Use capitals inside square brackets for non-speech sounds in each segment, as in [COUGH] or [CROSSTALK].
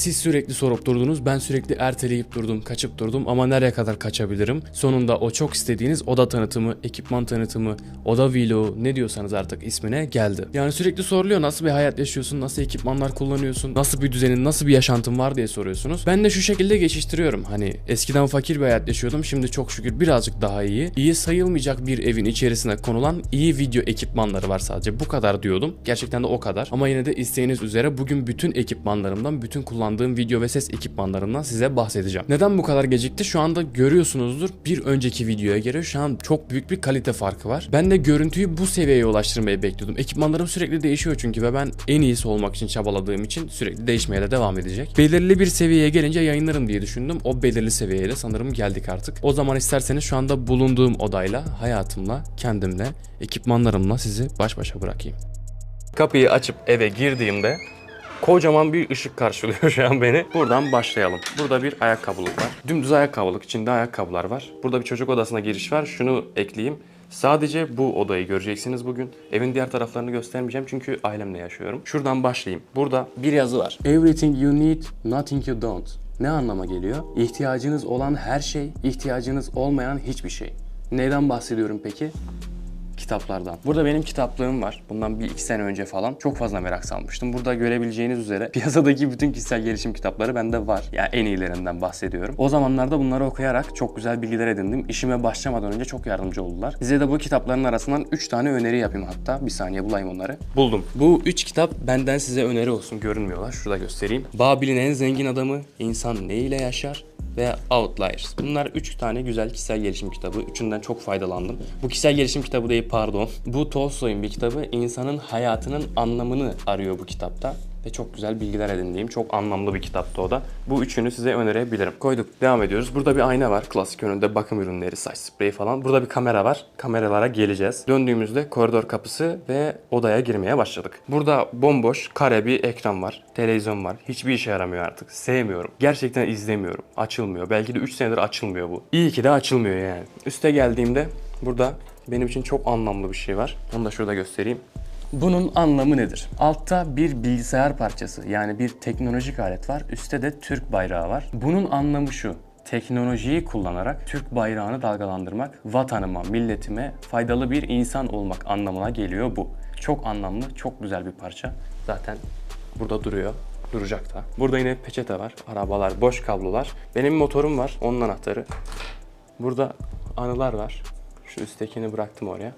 Siz sürekli sorup durdunuz, ben sürekli erteleyip durdum, kaçıp durdum ama nereye kadar kaçabilirim? Sonunda o çok istediğiniz oda tanıtımı, ekipman tanıtımı, oda vlogu ne diyorsanız artık ismine geldi. Yani sürekli soruluyor nasıl bir hayat yaşıyorsun, nasıl ekipmanlar kullanıyorsun, nasıl bir düzenin, nasıl bir yaşantın var diye soruyorsunuz. Ben de şu şekilde geçiştiriyorum. Hani eskiden fakir bir hayat yaşıyordum, şimdi çok şükür birazcık daha iyi. İyi sayılmayacak bir evin içerisine konulan iyi video ekipmanları var sadece. Bu kadar diyordum. Gerçekten de o kadar. Ama yine de isteğiniz üzere bugün bütün ekipmanlarımdan, bütün kullandığım video ve ses ekipmanlarından size bahsedeceğim. Neden bu kadar gecikti? Şu anda görüyorsunuzdur. Bir önceki videoya göre şu an çok büyük bir kalite farkı var. Ben de görüntüyü bu seviyeye ulaştırmayı bekliyordum. Ekipmanlarım sürekli değişiyor çünkü ve ben en iyisi olmak için çabaladığım için sürekli değişmeye de devam edecek. Belirli bir seviyeye gelince yayınlarım diye düşündüm. O belirli seviyeye de sanırım geldik artık. O zaman isterseniz şu anda bulunduğum odayla, hayatımla, kendimle, ekipmanlarımla sizi baş başa bırakayım. Kapıyı açıp eve girdiğimde kocaman bir ışık karşılıyor şu an beni. Buradan başlayalım. Burada bir ayakkabılık var. Dümdüz ayakkabılık. içinde ayakkabılar var. Burada bir çocuk odasına giriş var. Şunu ekleyeyim. Sadece bu odayı göreceksiniz bugün. Evin diğer taraflarını göstermeyeceğim çünkü ailemle yaşıyorum. Şuradan başlayayım. Burada bir yazı var. Everything you need, nothing you don't. Ne anlama geliyor? İhtiyacınız olan her şey, ihtiyacınız olmayan hiçbir şey. Neyden bahsediyorum peki? Kitaplardan. Burada benim kitaplığım var. Bundan bir iki sene önce falan. Çok fazla merak salmıştım. Burada görebileceğiniz üzere [LAUGHS] piyasadaki bütün kişisel gelişim kitapları bende var. Yani en iyilerinden bahsediyorum. O zamanlarda bunları okuyarak çok güzel bilgiler edindim. İşime başlamadan önce çok yardımcı oldular. Size de bu kitapların arasından 3 tane öneri yapayım hatta. Bir saniye bulayım onları. Buldum. Bu 3 kitap benden size öneri olsun. Görünmüyorlar. Şurada göstereyim. Babil'in en zengin adamı, İnsan ne ile yaşar? Ve Outliers. Bunlar 3 tane güzel kişisel gelişim kitabı. Üçünden çok faydalandım. Bu kişisel gelişim kitabı değil pardon. Bu Tolstoy'un bir kitabı. İnsanın hayatının anlamını arıyor bu kitapta. Ve çok güzel bilgiler edindiğim, çok anlamlı bir kitaptı o da. Bu üçünü size önerebilirim. Koyduk, devam ediyoruz. Burada bir ayna var. Klasik önünde bakım ürünleri, saç spreyi falan. Burada bir kamera var. Kameralara geleceğiz. Döndüğümüzde koridor kapısı ve odaya girmeye başladık. Burada bomboş, kare bir ekran var. Televizyon var. Hiçbir işe yaramıyor artık. Sevmiyorum. Gerçekten izlemiyorum. Açılmıyor. Belki de 3 senedir açılmıyor bu. İyi ki de açılmıyor yani. Üste geldiğimde burada benim için çok anlamlı bir şey var. Onu da şurada göstereyim. Bunun anlamı nedir? Altta bir bilgisayar parçası yani bir teknolojik alet var. Üstte de Türk bayrağı var. Bunun anlamı şu. Teknolojiyi kullanarak Türk bayrağını dalgalandırmak, vatanıma, milletime faydalı bir insan olmak anlamına geliyor bu. Çok anlamlı, çok güzel bir parça. Zaten burada duruyor. Duracak da. Burada yine peçete var, arabalar, boş kablolar. Benim motorum var, onun anahtarı. Burada anılar var. Şu üsttekini bıraktım oraya.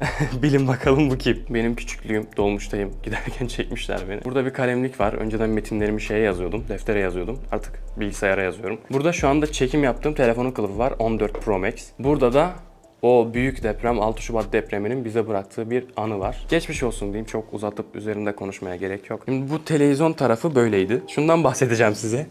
[LAUGHS] Bilin bakalım bu kim? Benim küçüklüğüm, dolmuştayım. Giderken çekmişler beni. Burada bir kalemlik var. Önceden metinlerimi şeye yazıyordum, deftere yazıyordum. Artık bilgisayara yazıyorum. Burada şu anda çekim yaptığım telefonun kılıfı var. 14 Pro Max. Burada da o büyük deprem 6 Şubat depreminin bize bıraktığı bir anı var. Geçmiş olsun diyeyim çok uzatıp üzerinde konuşmaya gerek yok. Şimdi bu televizyon tarafı böyleydi. Şundan bahsedeceğim size.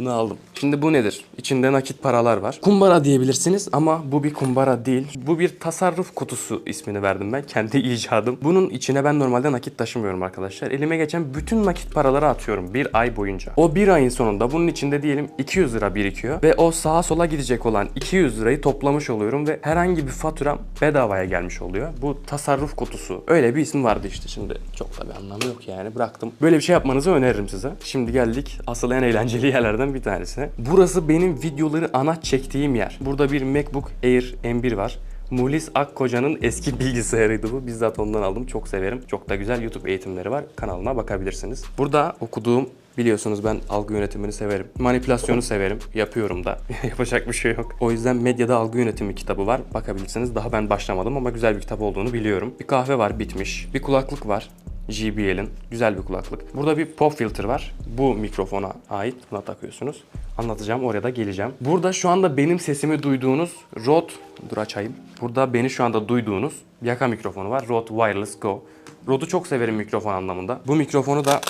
Bunu aldım. Şimdi bu nedir? İçinde nakit paralar var. Kumbara diyebilirsiniz ama bu bir kumbara değil. Bu bir tasarruf kutusu ismini verdim ben. Kendi [LAUGHS] icadım. Bunun içine ben normalde nakit taşımıyorum arkadaşlar. Elime geçen bütün nakit paraları atıyorum bir ay boyunca. O bir ayın sonunda bunun içinde diyelim 200 lira birikiyor ve o sağa sola gidecek olan 200 lirayı toplamış oluyorum ve herhangi bir faturam bedavaya gelmiş oluyor. Bu tasarruf kutusu. Öyle bir isim vardı işte şimdi. Çok da bir anlamı yok yani bıraktım. Böyle bir şey yapmanızı öneririm size. Şimdi geldik asıl en eğlenceli yerlerden bir tanesine. Burası benim videoları ana çektiğim yer. Burada bir MacBook Air M1 var. Muhlis Akkoca'nın eski [LAUGHS] bilgisayarıydı bu. Bizzat ondan aldım. Çok severim. Çok da güzel YouTube eğitimleri var. Kanalına bakabilirsiniz. Burada okuduğum Biliyorsunuz ben algı yönetimini severim. Manipülasyonu severim. Yapıyorum da. [LAUGHS] Yapacak bir şey yok. O yüzden medyada algı yönetimi kitabı var. Bakabilirsiniz. Daha ben başlamadım ama güzel bir kitap olduğunu biliyorum. Bir kahve var bitmiş. Bir kulaklık var. JBL'in güzel bir kulaklık. Burada bir pop filter var. Bu mikrofona ait. Buna takıyorsunuz. Anlatacağım oraya da geleceğim. Burada şu anda benim sesimi duyduğunuz Rode dur açayım. Burada beni şu anda duyduğunuz yaka mikrofonu var. Rode Wireless Go. Rode'u çok severim mikrofon anlamında. Bu mikrofonu da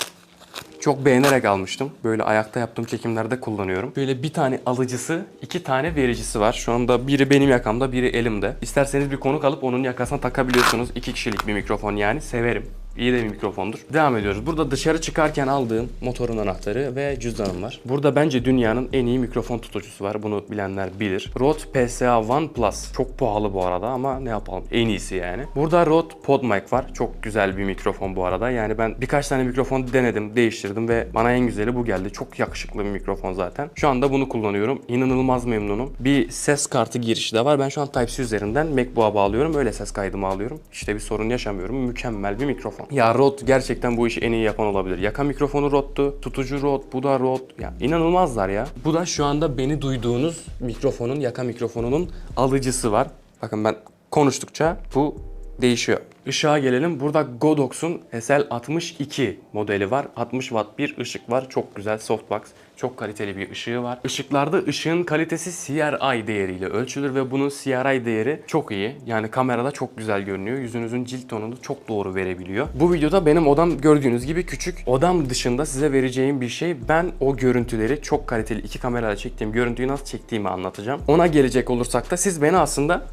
çok beğenerek almıştım. Böyle ayakta yaptığım çekimlerde kullanıyorum. Böyle bir tane alıcısı, iki tane vericisi var. Şu anda biri benim yakamda, biri elimde. İsterseniz bir konuk alıp onun yakasına takabiliyorsunuz. İki kişilik bir mikrofon yani. Severim. İyi de bir mikrofondur. Devam ediyoruz. Burada dışarı çıkarken aldığım motorun anahtarı ve cüzdanım var. Burada bence dünyanın en iyi mikrofon tutucusu var. Bunu bilenler bilir. Rode PSA One Plus. Çok pahalı bu arada ama ne yapalım. En iyisi yani. Burada Rode PodMic var. Çok güzel bir mikrofon bu arada. Yani ben birkaç tane mikrofon denedim, değiştirdim ve bana en güzeli bu geldi. Çok yakışıklı bir mikrofon zaten. Şu anda bunu kullanıyorum. İnanılmaz memnunum. Bir ses kartı girişi de var. Ben şu an Type-C üzerinden MacBook'a bağlıyorum. Öyle ses kaydımı alıyorum. İşte bir sorun yaşamıyorum. Mükemmel bir mikrofon. Ya Rode gerçekten bu işi en iyi yapan olabilir. Yaka mikrofonu Rode'tu. Tutucu Rode. Bu da Rode. Ya inanılmazlar ya. Bu da şu anda beni duyduğunuz mikrofonun, yaka mikrofonunun alıcısı var. Bakın ben konuştukça bu değişiyor. Işığa gelelim. Burada Godox'un SL62 modeli var. 60 watt bir ışık var. Çok güzel softbox. Çok kaliteli bir ışığı var. Işıklarda ışığın kalitesi CRI değeriyle ölçülür ve bunun CRI değeri çok iyi. Yani kamerada çok güzel görünüyor. Yüzünüzün cilt tonunu çok doğru verebiliyor. Bu videoda benim odam gördüğünüz gibi küçük. Odam dışında size vereceğim bir şey ben o görüntüleri çok kaliteli iki kamerayla çektiğim görüntüyü nasıl çektiğimi anlatacağım. Ona gelecek olursak da siz beni aslında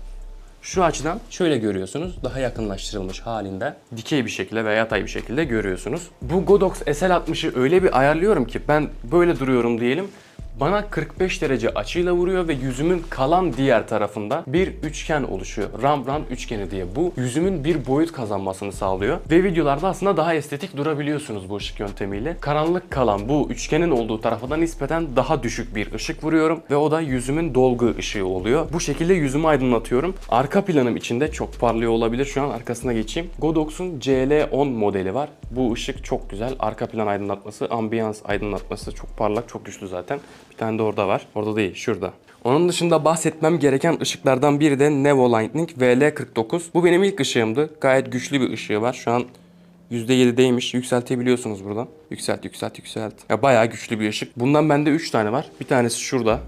şu açıdan şöyle görüyorsunuz. Daha yakınlaştırılmış halinde dikey bir şekilde veya yatay bir şekilde görüyorsunuz. Bu Godox SL60'ı öyle bir ayarlıyorum ki ben böyle duruyorum diyelim. Bana 45 derece açıyla vuruyor ve yüzümün kalan diğer tarafında bir üçgen oluşuyor. Rembrandt üçgeni diye. Bu yüzümün bir boyut kazanmasını sağlıyor. Ve videolarda aslında daha estetik durabiliyorsunuz bu ışık yöntemiyle. Karanlık kalan bu üçgenin olduğu tarafa da nispeten daha düşük bir ışık vuruyorum. Ve o da yüzümün dolgu ışığı oluyor. Bu şekilde yüzümü aydınlatıyorum. Arka planım içinde çok parlıyor olabilir. Şu an arkasına geçeyim. Godox'un CL10 modeli var. Bu ışık çok güzel. Arka plan aydınlatması, ambiyans aydınlatması çok parlak, çok güçlü zaten. Bir tane de orada var. Orada değil, şurada. Onun dışında bahsetmem gereken ışıklardan biri de Nevo Lightning VL49. Bu benim ilk ışığımdı. Gayet güçlü bir ışığı var. Şu an %7'deymiş. Yükseltebiliyorsunuz buradan. Yükselt, yükselt, yükselt. Ya bayağı güçlü bir ışık. Bundan bende 3 tane var. Bir tanesi şurada.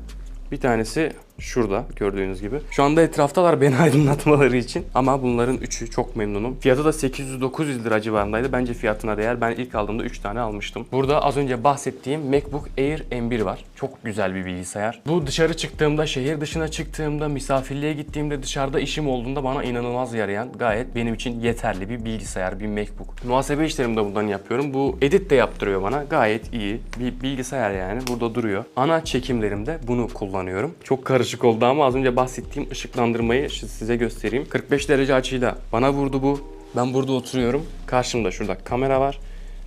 Bir tanesi şurada gördüğünüz gibi. Şu anda etraftalar beni [LAUGHS] aydınlatmaları için ama bunların üçü çok memnunum. Fiyatı da 800-900 lira civarındaydı. Bence fiyatına değer. Ben ilk aldığımda 3 tane almıştım. Burada az önce bahsettiğim MacBook Air M1 var. Çok güzel bir bilgisayar. Bu dışarı çıktığımda, şehir dışına çıktığımda, misafirliğe gittiğimde, dışarıda işim olduğunda bana inanılmaz yarayan, gayet benim için yeterli bir bilgisayar, bir MacBook. Muhasebe işlerimi de bundan yapıyorum. Bu edit de yaptırıyor bana. Gayet iyi. Bir bilgisayar yani. Burada duruyor. Ana çekimlerimde bunu kullanıyorum. Çok karışık oldu ama az önce bahsettiğim ışıklandırmayı size göstereyim. 45 derece açıyla bana vurdu bu. Ben burada oturuyorum. Karşımda şurada kamera var.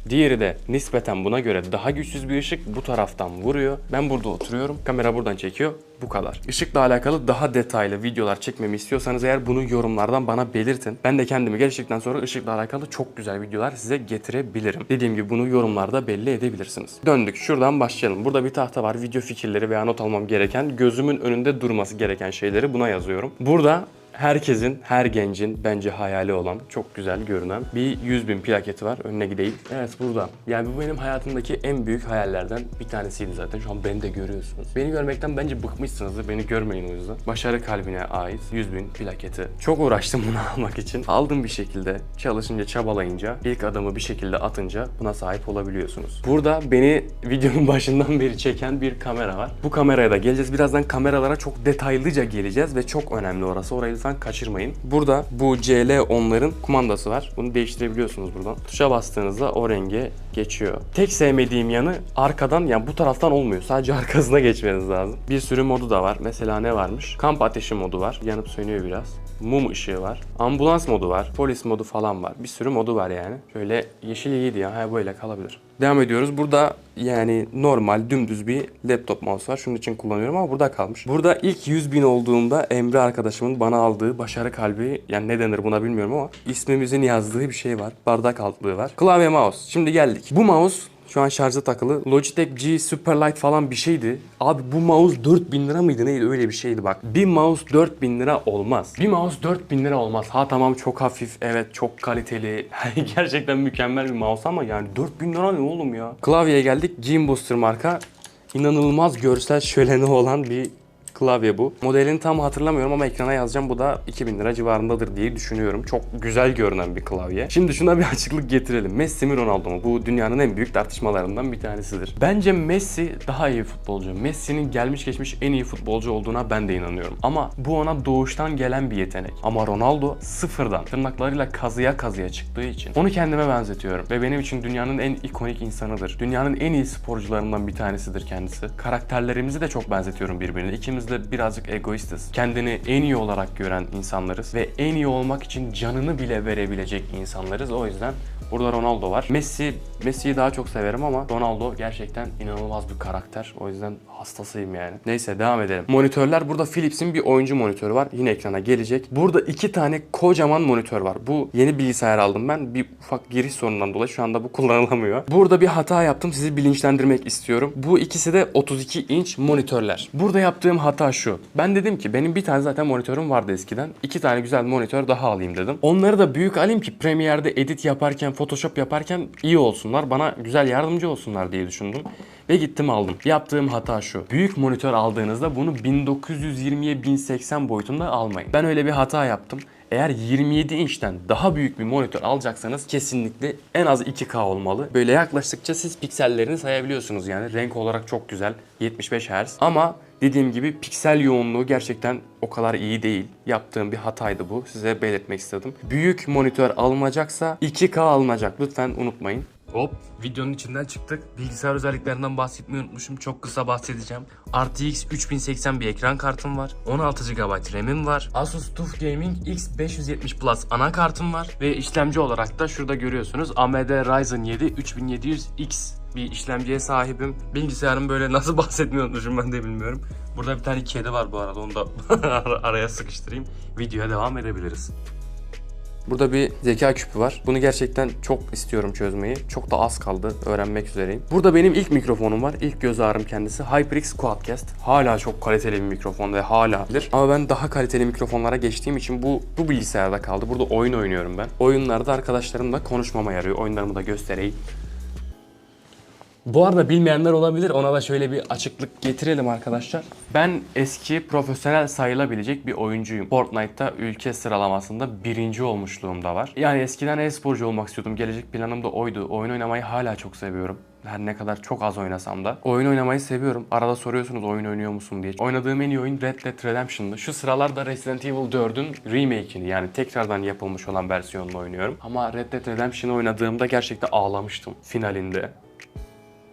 Diğeri de nispeten buna göre daha güçsüz bir ışık bu taraftan vuruyor. Ben burada oturuyorum. Kamera buradan çekiyor. Bu kadar. Işıkla alakalı daha detaylı videolar çekmemi istiyorsanız eğer bunu yorumlardan bana belirtin. Ben de kendimi geliştirdikten sonra ışıkla alakalı çok güzel videolar size getirebilirim. Dediğim gibi bunu yorumlarda belli edebilirsiniz. Döndük. Şuradan başlayalım. Burada bir tahta var. Video fikirleri veya not almam gereken, gözümün önünde durması gereken şeyleri buna yazıyorum. Burada herkesin, her gencin bence hayali olan, çok güzel görünen bir 100 bin plaketi var. Önüne gideyim. Evet burada. Yani bu benim hayatımdaki en büyük hayallerden bir tanesiydi zaten. Şu an beni de görüyorsunuz. Beni görmekten bence bıkmışsınızdır. Beni görmeyin o yüzden. Başarı kalbine ait 100 bin plaketi. Çok uğraştım bunu [LAUGHS] almak için. Aldım bir şekilde. Çalışınca, çabalayınca, ilk adımı bir şekilde atınca buna sahip olabiliyorsunuz. Burada beni [LAUGHS] videonun başından beri çeken bir kamera var. Bu kameraya da geleceğiz. Birazdan kameralara çok detaylıca geleceğiz ve çok önemli orası. Orayı lütfen kaçırmayın. Burada bu CL10'ların kumandası var. Bunu değiştirebiliyorsunuz buradan. Tuşa bastığınızda o renge geçiyor. Tek sevmediğim yanı arkadan yani bu taraftan olmuyor. Sadece [LAUGHS] arkasına geçmeniz lazım. Bir sürü modu da var. Mesela ne varmış? Kamp ateşi modu var. Yanıp sönüyor biraz. Mum ışığı var. Ambulans modu var. Polis modu falan var. Bir sürü modu var yani. Şöyle yeşil iyiydi ya. Ha böyle kalabilir. Devam ediyoruz. Burada yani normal dümdüz bir laptop mouse var. Şunun için kullanıyorum ama burada kalmış. Burada ilk 100 bin olduğumda Emre arkadaşımın bana aldığı başarı kalbi yani ne denir buna bilmiyorum ama ismimizin yazdığı bir şey var. Bardak altlığı var. Klavye mouse. Şimdi geldik. Bu mouse şu an şarja takılı. Logitech G Superlight falan bir şeydi. Abi bu mouse 4000 lira mıydı neydi öyle bir şeydi bak. Bir mouse 4000 lira olmaz. Bir mouse 4000 lira olmaz. Ha tamam çok hafif evet çok kaliteli. [LAUGHS] Gerçekten mükemmel bir mouse ama yani 4000 lira ne oğlum ya. Klavyeye geldik. Game Booster marka. İnanılmaz görsel şöleni olan bir Klavye bu. Modelini tam hatırlamıyorum ama ekrana yazacağım. Bu da 2000 lira civarındadır diye düşünüyorum. Çok güzel görünen bir klavye. Şimdi şuna bir [LAUGHS] açıklık getirelim. Messi mi Ronaldo mu? Bu dünyanın en büyük tartışmalarından bir tanesidir. Bence Messi daha iyi futbolcu. Messi'nin gelmiş geçmiş en iyi futbolcu olduğuna ben de inanıyorum. Ama bu ona doğuştan gelen bir yetenek. Ama Ronaldo sıfırdan tırnaklarıyla kazıya kazıya çıktığı için onu kendime benzetiyorum. Ve benim için dünyanın en ikonik insanıdır. Dünyanın en iyi sporcularından bir tanesidir kendisi. Karakterlerimizi de çok benzetiyorum birbirine. İkimiz de birazcık egoistiz. Kendini en iyi olarak gören insanlarız ve en iyi olmak için canını bile verebilecek insanlarız. O yüzden Burada Ronaldo var. Messi, Messi'yi daha çok severim ama Ronaldo gerçekten inanılmaz bir karakter. O yüzden hastasıyım yani. Neyse devam edelim. Monitörler burada Philips'in bir oyuncu monitörü var. Yine ekrana gelecek. Burada iki tane kocaman monitör var. Bu yeni bilgisayar aldım ben. Bir ufak giriş sorunundan dolayı şu anda bu [LAUGHS] kullanılamıyor. Burada bir hata yaptım. Sizi bilinçlendirmek istiyorum. Bu ikisi de 32 inç monitörler. Burada yaptığım hata şu. Ben dedim ki benim bir tane zaten monitörüm vardı eskiden. İki tane güzel monitör daha alayım dedim. Onları da büyük alayım ki Premiere'de edit yaparken, Photoshop yaparken iyi olsunlar. Bana güzel yardımcı olsunlar diye düşündüm. Ve gittim aldım. Yaptığım hata şu. Büyük monitör aldığınızda bunu 1920'ye 1080 boyutunda almayın. Ben öyle bir hata yaptım. Eğer 27 inçten daha büyük bir monitör alacaksanız kesinlikle en az 2K olmalı. Böyle yaklaştıkça siz piksellerini sayabiliyorsunuz yani. Renk olarak çok güzel. 75 Hz. Ama dediğim gibi piksel yoğunluğu gerçekten o kadar iyi değil. Yaptığım bir hataydı bu. Size belirtmek istedim. Büyük monitör alınacaksa 2K alınacak. Lütfen unutmayın. Hop videonun içinden çıktık. Bilgisayar özelliklerinden bahsetmeyi unutmuşum. Çok kısa bahsedeceğim. RTX 3080 bir ekran kartım var. 16 GB RAM'im var. Asus TUF Gaming X570 Plus anakartım var. Ve işlemci olarak da şurada görüyorsunuz AMD Ryzen 7 3700X bir işlemciye sahibim. Bilgisayarım böyle nasıl bahsetmeyi unutmuşum ben de bilmiyorum. Burada bir tane kedi var bu arada onu da [LAUGHS] araya sıkıştırayım. Videoya devam edebiliriz. Burada bir zeka küpü var. Bunu gerçekten çok istiyorum çözmeyi. Çok da az kaldı. Öğrenmek üzereyim. Burada benim ilk mikrofonum var. İlk göz ağrım kendisi. HyperX Quadcast. Hala çok kaliteli bir mikrofon ve hala bilir. Ama ben daha kaliteli mikrofonlara geçtiğim için bu bu bilgisayarda kaldı. Burada oyun oynuyorum ben. Oyunlarda arkadaşlarımla konuşmama yarıyor. Oyunlarımı da göstereyim. Bu arada bilmeyenler olabilir. Ona da şöyle bir açıklık getirelim arkadaşlar. Ben eski profesyonel sayılabilecek bir oyuncuyum. Fortnite'ta ülke sıralamasında birinci olmuşluğum da var. Yani eskiden e-sporcu olmak istiyordum. Gelecek planım da oydu. Oyun oynamayı hala çok seviyorum. Her ne kadar çok az oynasam da. Oyun oynamayı seviyorum. Arada soruyorsunuz oyun oynuyor musun diye. Oynadığım en iyi oyun Red Dead Redemption'dı. Şu sıralarda Resident Evil 4'ün remake'ini yani tekrardan yapılmış olan versiyonunu oynuyorum. Ama Red Dead Redemption'ı oynadığımda gerçekten ağlamıştım finalinde.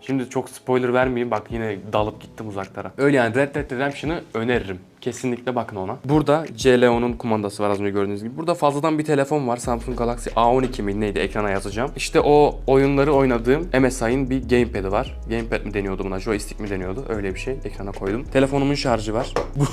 Şimdi çok spoiler vermeyeyim bak yine dalıp gittim uzaklara. Öyle yani Red Dead Redemption'ı öneririm. Kesinlikle bakın ona. Burada CLO'nun kumandası var az önce gördüğünüz gibi. Burada fazladan bir telefon var. Samsung Galaxy A12 mi neydi ekrana yazacağım. İşte o oyunları oynadığım MSI'ın bir gamepad'i var. Gamepad mi deniyordu buna? Joystick mi deniyordu? Öyle bir şey. Ekrana koydum. Telefonumun şarjı var. [LAUGHS] Bu-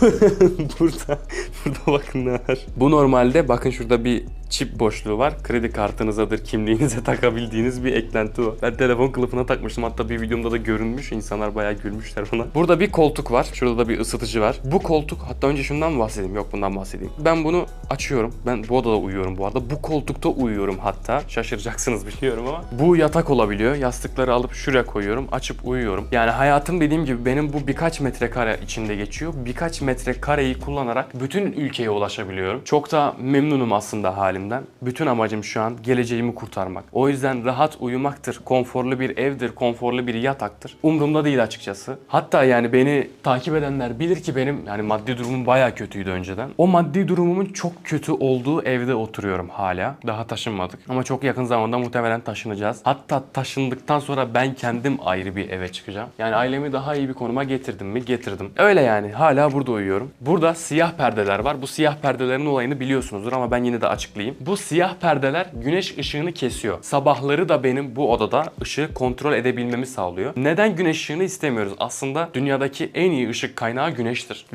burada burada bakın ne var. Bu normalde bakın şurada bir çip boşluğu var. Kredi kartınızadır, kimliğinize [LAUGHS] takabildiğiniz bir eklenti o. Ben telefon kılıfına takmıştım. Hatta bir videomda da görünmüş. İnsanlar bayağı gülmüşler ona. Burada bir koltuk var. Şurada da bir ısıtıcı var. Bu koltuk hatta önce şundan bahsedeyim? Yok bundan bahsedeyim. Ben bunu açıyorum. Ben bu odada uyuyorum bu arada. Bu koltukta uyuyorum hatta. Şaşıracaksınız [LAUGHS] biliyorum ama. Bu yatak olabiliyor. Yastıkları alıp şuraya koyuyorum. Açıp uyuyorum. Yani hayatım dediğim gibi benim bu birkaç metrekare içinde geçiyor. Birkaç metrekareyi kullanarak bütün ülkeye ulaşabiliyorum. Çok da memnunum aslında halimden. Bütün amacım şu an geleceğimi kurtarmak. O yüzden rahat uyumaktır. Konforlu bir evdir, konforlu bir yataktır. Umurumda değil açıkçası. Hatta yani beni takip edenler bilir ki benim yani maddi durumum bayağı kötüydü önceden. O maddi durumumun çok kötü olduğu evde oturuyorum hala. Daha taşınmadık. Ama çok yakın zamanda muhtemelen taşınacağız. Hatta taşındıktan sonra ben kendim ayrı bir eve çıkacağım. Yani ailemi daha iyi bir konuma getirdim mi? Getirdim. Öyle yani. Hala burada uyuyorum. Burada siyah perdeler var. Bu siyah perdelerin olayını biliyorsunuzdur ama ben yine de açıklayayım. Bu siyah perdeler güneş ışığını kesiyor. Sabahları da benim bu odada ışığı kontrol edebilmemi sağlıyor. Neden güneş ışığını istemiyoruz? Aslında dünyadaki en iyi ışık kaynağı güneştir.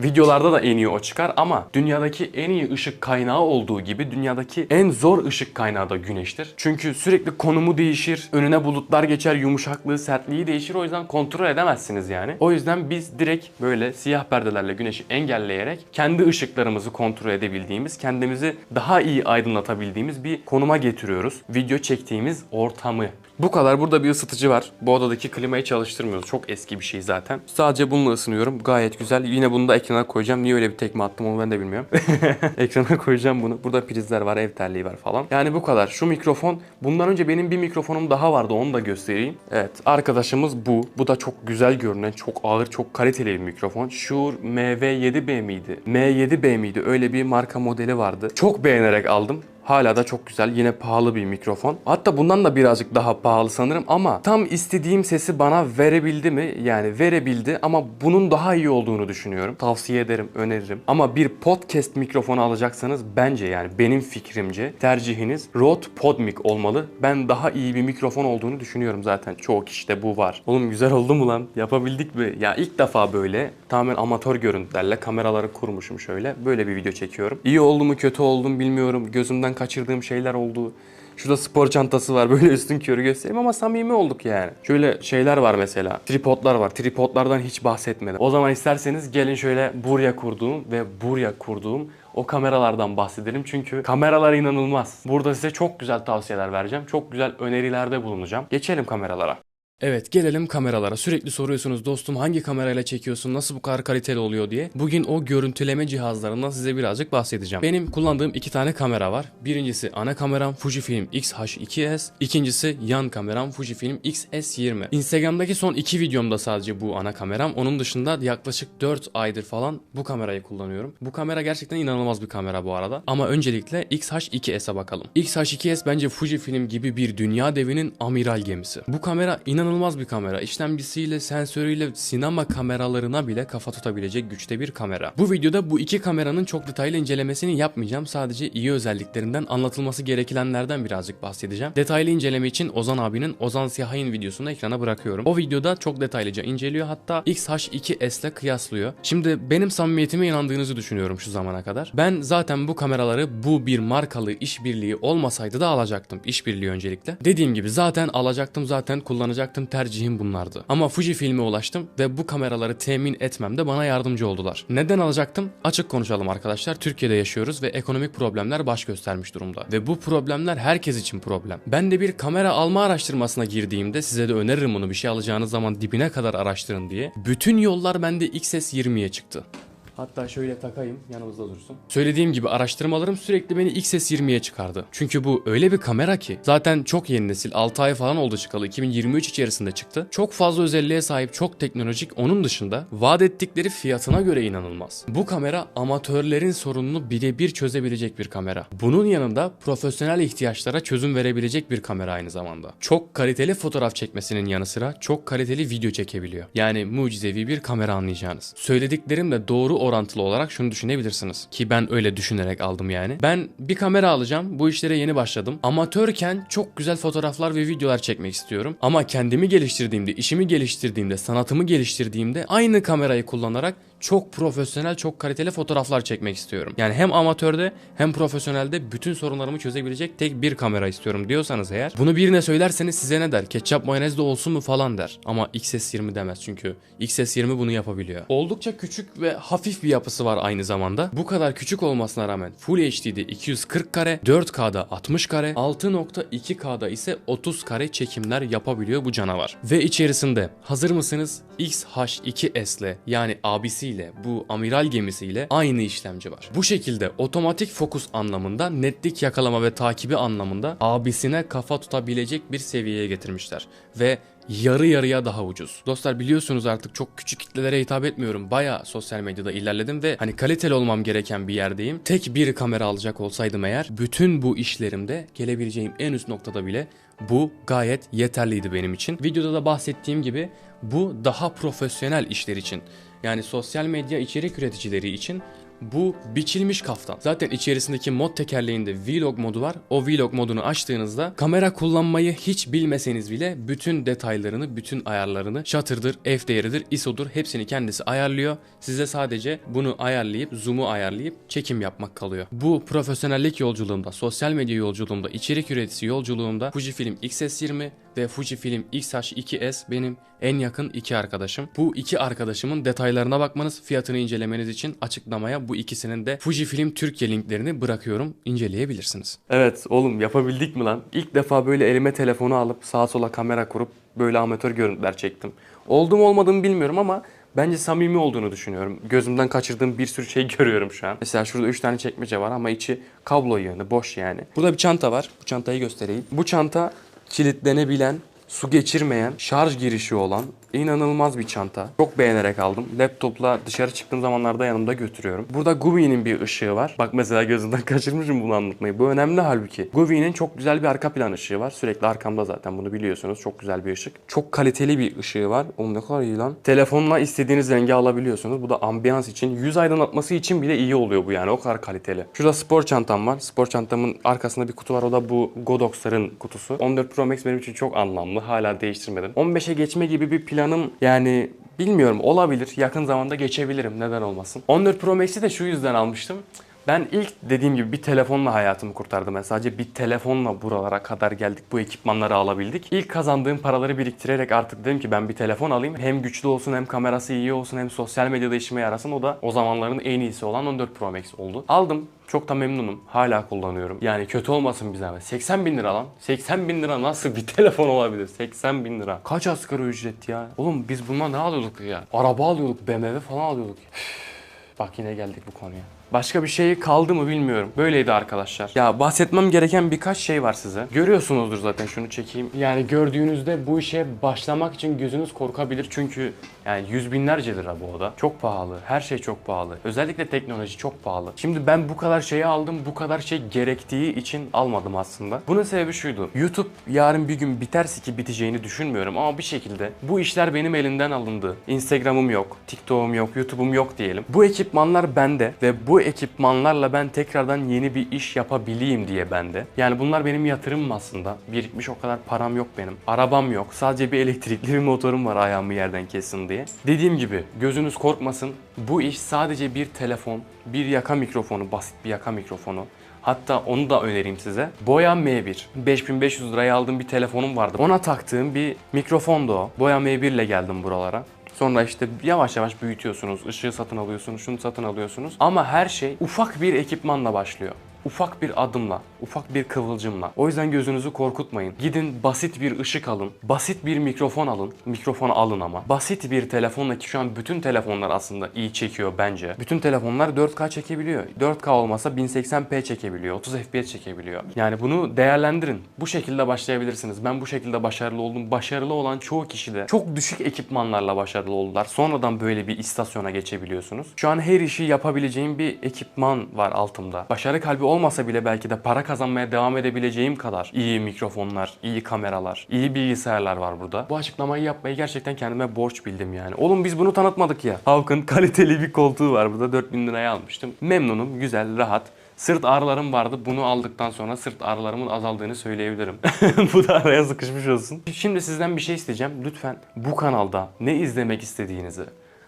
Videolarda da en iyi o çıkar ama dünyadaki en iyi ışık kaynağı olduğu gibi dünyadaki en zor ışık kaynağı da güneştir. Çünkü sürekli konumu değişir, önüne bulutlar geçer, yumuşaklığı, sertliği değişir. O yüzden kontrol edemezsiniz yani. O yüzden biz direkt böyle siyah perdelerle güneşi engelleyerek kendi ışıklarımızı kontrol edebildiğimiz, kendimizi daha iyi aydınlatabildiğimiz bir konuma getiriyoruz. Video çektiğimiz ortamı. Bu kadar. Burada bir ısıtıcı var. Bu odadaki klimayı çalıştırmıyoruz. Çok eski bir şey zaten. Sadece bununla ısınıyorum. Gayet güzel. Yine bunu da ekrana koyacağım. Niye öyle bir tekme attım onu ben de bilmiyorum. [LAUGHS] ekrana koyacağım bunu. Burada prizler var, ev terliği var falan. Yani bu kadar. Şu mikrofon. Bundan önce benim bir mikrofonum daha vardı. Onu da göstereyim. Evet. Arkadaşımız bu. Bu da çok güzel görünen, çok ağır, çok kaliteli bir mikrofon. Shure MV7B miydi? M7B miydi? Öyle bir marka modeli vardı. Çok beğenerek aldım. Hala da çok güzel. Yine pahalı bir mikrofon. Hatta bundan da birazcık daha pahalı sanırım ama tam istediğim sesi bana verebildi mi? Yani verebildi ama bunun daha iyi olduğunu düşünüyorum. Tavsiye ederim, öneririm. Ama bir podcast mikrofonu alacaksanız bence yani benim fikrimce tercihiniz Rode PodMic olmalı. Ben daha iyi bir mikrofon olduğunu düşünüyorum zaten. Çoğu kişide bu var. Oğlum güzel oldu mu lan? Yapabildik mi? Ya ilk defa böyle tamamen amatör görüntülerle kameraları kurmuşum şöyle. Böyle bir video çekiyorum. İyi oldu mu kötü oldu mu bilmiyorum. Gözümden kaçırdığım şeyler oldu. Şurada spor çantası var [LAUGHS] böyle üstün körü göstereyim ama samimi olduk yani. Şöyle şeyler var mesela. Tripodlar var. Tripodlardan hiç bahsetmedim. O zaman isterseniz gelin şöyle buraya kurduğum ve buraya kurduğum o kameralardan bahsedelim. Çünkü kameralar inanılmaz. Burada size çok güzel tavsiyeler vereceğim. Çok güzel önerilerde bulunacağım. Geçelim kameralara. Evet gelelim kameralara. Sürekli soruyorsunuz dostum hangi kamerayla çekiyorsun, nasıl bu kadar kaliteli oluyor diye. Bugün o görüntüleme cihazlarından size birazcık bahsedeceğim. Benim kullandığım iki tane kamera var. Birincisi ana kameram Fujifilm X-H2S. İkincisi yan kameram Fujifilm X-S20. Instagram'daki son iki videomda sadece bu ana kameram. Onun dışında yaklaşık 4 aydır falan bu kamerayı kullanıyorum. Bu kamera gerçekten inanılmaz bir kamera bu arada. Ama öncelikle X-H2S'e bakalım. X-H2S bence Fujifilm gibi bir dünya devinin amiral gemisi. Bu kamera inanılmaz inanılmaz bir kamera. İşlemcisiyle, sensörüyle, sinema kameralarına bile kafa tutabilecek güçte bir kamera. Bu videoda bu iki kameranın çok detaylı incelemesini yapmayacağım. Sadece iyi özelliklerinden, anlatılması gerekilenlerden birazcık bahsedeceğim. Detaylı inceleme için Ozan abinin Ozan Siyahay'ın videosunu ekrana bırakıyorum. O videoda çok detaylıca inceliyor. Hatta X-H2S ile kıyaslıyor. Şimdi benim samimiyetime inandığınızı düşünüyorum şu zamana kadar. Ben zaten bu kameraları bu bir markalı işbirliği olmasaydı da alacaktım. İşbirliği öncelikle. Dediğim gibi zaten alacaktım, zaten kullanacaktım tercihim bunlardı. Ama Fujifilm'e ulaştım ve bu kameraları temin etmemde bana yardımcı oldular. Neden alacaktım? Açık konuşalım arkadaşlar. Türkiye'de yaşıyoruz ve ekonomik problemler baş göstermiş durumda. Ve bu problemler herkes için problem. Ben de bir kamera alma araştırmasına girdiğimde size de öneririm bunu bir şey alacağınız zaman dibine kadar araştırın diye. Bütün yollar bende XS20'ye çıktı. Hatta şöyle takayım yanımızda dursun. Söylediğim gibi araştırmalarım sürekli beni XS20'ye çıkardı. Çünkü bu öyle bir kamera ki zaten çok yeni nesil 6 ay falan oldu çıkalı 2023 içerisinde çıktı. Çok fazla özelliğe sahip çok teknolojik onun dışında vaat ettikleri fiyatına göre inanılmaz. Bu kamera amatörlerin sorununu birebir çözebilecek bir kamera. Bunun yanında profesyonel ihtiyaçlara çözüm verebilecek bir kamera aynı zamanda. Çok kaliteli fotoğraf çekmesinin yanı sıra çok kaliteli video çekebiliyor. Yani mucizevi bir kamera anlayacağınız. Söylediklerim de doğru orantılı olarak şunu düşünebilirsiniz. Ki ben öyle düşünerek aldım yani. Ben bir kamera alacağım. Bu işlere yeni başladım. Amatörken çok güzel fotoğraflar ve videolar çekmek istiyorum. Ama kendimi geliştirdiğimde, işimi geliştirdiğimde, sanatımı geliştirdiğimde aynı kamerayı kullanarak çok profesyonel, çok kaliteli fotoğraflar çekmek istiyorum. Yani hem amatörde hem profesyonelde bütün sorunlarımı çözebilecek tek bir kamera istiyorum diyorsanız eğer bunu birine söylerseniz size ne der? Ketçap mayonez de olsun mu falan der. Ama XS20 demez çünkü XS20 bunu yapabiliyor. Oldukça küçük ve hafif bir yapısı var aynı zamanda. Bu kadar küçük olmasına rağmen Full HD'de 240 kare, 4K'da 60 kare, 6.2K'da ise 30 kare çekimler yapabiliyor bu canavar. Ve içerisinde hazır mısınız? XH2S ile yani abisiyle bu amiral gemisiyle aynı işlemci var. Bu şekilde otomatik fokus anlamında netlik yakalama ve takibi anlamında abisine kafa tutabilecek bir seviyeye getirmişler. Ve yarı yarıya daha ucuz. Dostlar biliyorsunuz artık çok küçük kitlelere hitap etmiyorum. Baya sosyal medyada ilerledim ve hani kaliteli olmam gereken bir yerdeyim. Tek bir kamera alacak olsaydım eğer bütün bu işlerimde gelebileceğim en üst noktada bile bu gayet yeterliydi benim için. Videoda da bahsettiğim gibi bu daha profesyonel işler için. Yani sosyal medya içerik üreticileri için bu biçilmiş kaftan. Zaten içerisindeki mod tekerleğinde vlog modu var. O vlog modunu açtığınızda kamera kullanmayı hiç bilmeseniz bile bütün detaylarını, bütün ayarlarını shutter'dır, f değeridir, ISO'dur hepsini kendisi ayarlıyor. Size sadece bunu ayarlayıp, zoom'u ayarlayıp çekim yapmak kalıyor. Bu profesyonellik yolculuğumda, sosyal medya yolculuğumda, içerik üreticisi yolculuğumda Fujifilm X-S20 ve Fujifilm X-H2S benim en yakın iki arkadaşım. Bu iki arkadaşımın detaylarına bakmanız, fiyatını incelemeniz için açıklamaya bu ikisinin de Fujifilm Türkiye linklerini bırakıyorum. İnceleyebilirsiniz. Evet oğlum yapabildik mi lan? İlk defa böyle elime telefonu alıp sağa sola kamera kurup böyle amatör görüntüler çektim. Oldu mu olmadı mı bilmiyorum ama Bence samimi olduğunu düşünüyorum. Gözümden kaçırdığım bir sürü şey [LAUGHS] görüyorum şu an. Mesela şurada 3 tane çekmece var ama içi kablo yığını, boş yani. Burada bir çanta var. Bu çantayı göstereyim. Bu çanta kilitlenebilen, su geçirmeyen, şarj girişi olan inanılmaz bir çanta. Çok beğenerek aldım. Laptopla dışarı çıktığım zamanlarda yanımda götürüyorum. Burada Gubi'nin bir ışığı var. Bak mesela gözümden [LAUGHS] kaçırmışım bunu anlatmayı. Bu önemli halbuki. Gubi'nin çok güzel bir arka plan ışığı var. Sürekli arkamda zaten bunu biliyorsunuz. Çok güzel bir ışık. Çok kaliteli bir ışığı var. Oğlum ne kadar iyi lan. Telefonla istediğiniz rengi alabiliyorsunuz. Bu da ambiyans için, yüz aydınlatması için bile iyi oluyor bu yani. O kadar kaliteli. Şurada spor çantam var. Spor çantamın arkasında bir kutu var. O da bu Godox'ların kutusu. 14 Pro Max benim için çok anlamlı. Hala değiştirmedim. 15'e geçme gibi bir planım yani bilmiyorum olabilir. Yakın zamanda geçebilirim. Neden olmasın. 14 Pro Max'i de şu yüzden almıştım. Ben ilk dediğim gibi bir telefonla hayatımı kurtardım. Ben sadece bir telefonla buralara kadar geldik. Bu ekipmanları alabildik. İlk kazandığım paraları biriktirerek artık dedim ki ben bir telefon alayım. Hem güçlü olsun hem kamerası iyi olsun hem sosyal medyada işime yarasın. O da o zamanların en iyisi olan 14 Pro Max oldu. Aldım. Çok da memnunum. Hala kullanıyorum. Yani kötü olmasın bir zahmet. 80 bin lira lan. 80 bin lira nasıl bir [LAUGHS] telefon olabilir? 80 bin lira. Kaç asgari ücret ya? Oğlum biz bundan ne alıyorduk ya? Araba alıyorduk, BMW falan alıyorduk. Bak yine geldik bu konuya. Başka bir şey kaldı mı bilmiyorum. Böyleydi arkadaşlar. Ya bahsetmem gereken birkaç şey var size. Görüyorsunuzdur zaten şunu çekeyim. Yani gördüğünüzde bu işe başlamak için gözünüz korkabilir. Çünkü yani yüz binlerce lira bu oda. Çok pahalı. Her şey çok pahalı. Özellikle teknoloji çok pahalı. Şimdi ben bu kadar şeyi aldım. Bu kadar şey gerektiği için almadım aslında. Bunun sebebi şuydu. YouTube yarın bir gün biterse ki biteceğini düşünmüyorum ama bir şekilde bu işler benim elimden alındı. Instagram'ım yok, TikTok'um yok, YouTube'um yok diyelim. Bu ekipmanlar bende ve bu ekipmanlarla ben tekrardan yeni bir iş yapabileyim diye bende. Yani bunlar benim yatırımım aslında. Birikmiş o kadar param yok benim. Arabam yok. Sadece bir elektrikli [LAUGHS] bir motorum var ayağımı yerden kessin diye. Dediğim gibi gözünüz korkmasın. Bu iş sadece bir telefon, bir yaka mikrofonu, basit bir yaka mikrofonu. Hatta onu da önereyim size. Boya M1. 5500 liraya aldığım bir telefonum vardı. Ona taktığım bir mikrofondu o. Boya M1 ile geldim buralara. Sonra işte yavaş yavaş büyütüyorsunuz. ışığı satın alıyorsunuz, şunu satın alıyorsunuz. Ama her şey ufak bir ekipmanla başlıyor. Ufak bir adımla, ufak bir kıvılcımla. O yüzden gözünüzü korkutmayın. Gidin basit bir ışık alın, basit bir mikrofon alın. Mikrofonu alın ama. Basit bir telefonla ki şu an bütün telefonlar aslında iyi çekiyor bence. Bütün telefonlar 4K çekebiliyor. 4K olmasa 1080p çekebiliyor, 30 FPS çekebiliyor. Yani bunu değerlendirin. Bu şekilde başlayabilirsiniz. Ben bu şekilde başarılı oldum. Başarılı olan çoğu kişi de çok düşük ekipmanlarla başarılı oldular. Sonradan böyle bir istasyona geçebiliyorsunuz. Şu an her işi yapabileceğim bir ekipman var altımda. Başarı kalbi olmasa bile belki de para kazanmaya devam edebileceğim kadar iyi mikrofonlar, iyi kameralar, iyi bilgisayarlar var burada. Bu açıklamayı yapmayı gerçekten kendime borç bildim yani. Oğlum biz bunu tanıtmadık ya. Havk'ın [LAUGHS] kaliteli bir koltuğu var burada 4000 liraya almıştım. Memnunum, güzel, rahat. Sırt ağrılarım vardı. Bunu aldıktan sonra sırt ağrılarımın azaldığını söyleyebilirim. [LAUGHS] bu da araya sıkışmış olsun. Şimdi sizden bir şey isteyeceğim. Lütfen bu kanalda ne izlemek istediğinizi,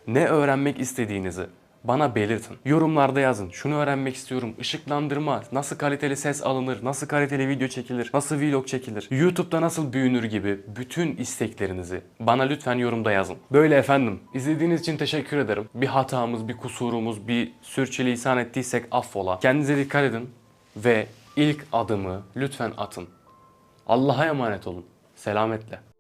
ne öğrenmek istediğinizi bana belirtin. Yorumlarda yazın. Şunu öğrenmek istiyorum. Işıklandırma, nasıl kaliteli ses alınır, nasıl kaliteli video çekilir, nasıl vlog çekilir, YouTube'da nasıl büyünür gibi bütün isteklerinizi bana lütfen yorumda yazın. Böyle efendim. İzlediğiniz için teşekkür ederim. Bir hatamız, bir kusurumuz, bir sürçülisan ettiysek affola. Kendinize dikkat edin ve ilk adımı lütfen atın. Allah'a emanet olun. Selametle.